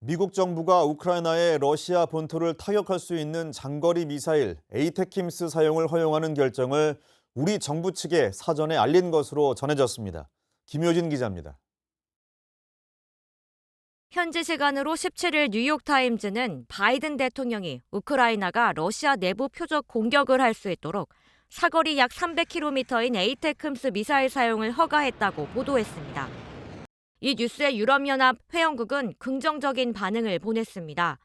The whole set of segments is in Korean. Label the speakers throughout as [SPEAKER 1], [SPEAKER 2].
[SPEAKER 1] 미국 정부가 우크라이나의 러시아 본토를 타격할 수 있는 장거리 미사일 에이테킴스 사용을 허용하는 결정을 우리 정부 측에 사전에 알린 것으로 전해졌습니다. 김효진 기자입니다.
[SPEAKER 2] 현지 시간으로 17일 뉴욕타임즈는 바이든 대통령이 우크라이나가 러시아 내부 표적 공격을 할 수 있도록 사거리 약 300km인 에이테큼스 미사일 사용을 허가했다고 보도했습니다. 이 뉴스에 유럽연합 회원국은 긍정적인 반응을 보냈습니다.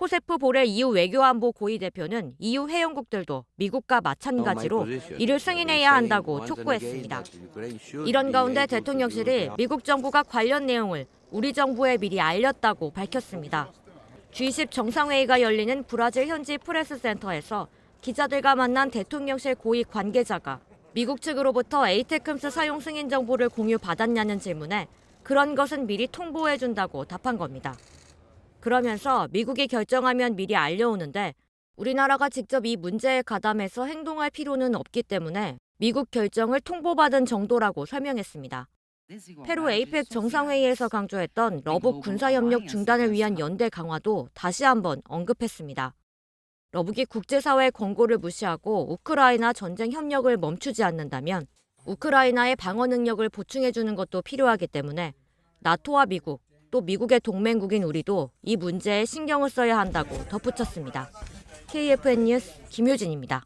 [SPEAKER 2] 호세프 보렐 EU 외교안보 고위 대표는 EU 회원국들도 미국과 마찬가지로 이를 승인해야 한다고 촉구했습니다. 이런 가운데 대통령실이 미국 정부가 관련 내용을 우리 정부에 미리 알렸다고 밝혔습니다. G20 정상회의가 열리는 브라질 현지 프레스 센터에서 기자들과 만난 대통령실 고위 관계자가 미국 측으로부터 에이테큼스 사용 승인 정보를 공유받았냐는 질문에 그런 것은 미리 통보해 준다고 답한 겁니다. 그러면서 미국이 결정하면 미리 알려오는데 우리나라가 직접 이 문제에 가담해서 행동할 필요는 없기 때문에 미국 결정을 통보받은 정도라고 설명했습니다. 페루 에이펙 정상회의에서 강조했던 러북 군사협력 중단을 위한 연대 강화도 다시 한번 언급했습니다. 러북이 국제사회의 권고를 무시하고 우크라이나 전쟁 협력을 멈추지 않는다면 우크라이나의 방어 능력을 보충해주는 것도 필요하기 때문에 나토와 미국, 또 미국의 동맹국인 우리도 이 문제에 신경을 써야 한다고 덧붙였습니다. KFN 뉴스 김효진입니다.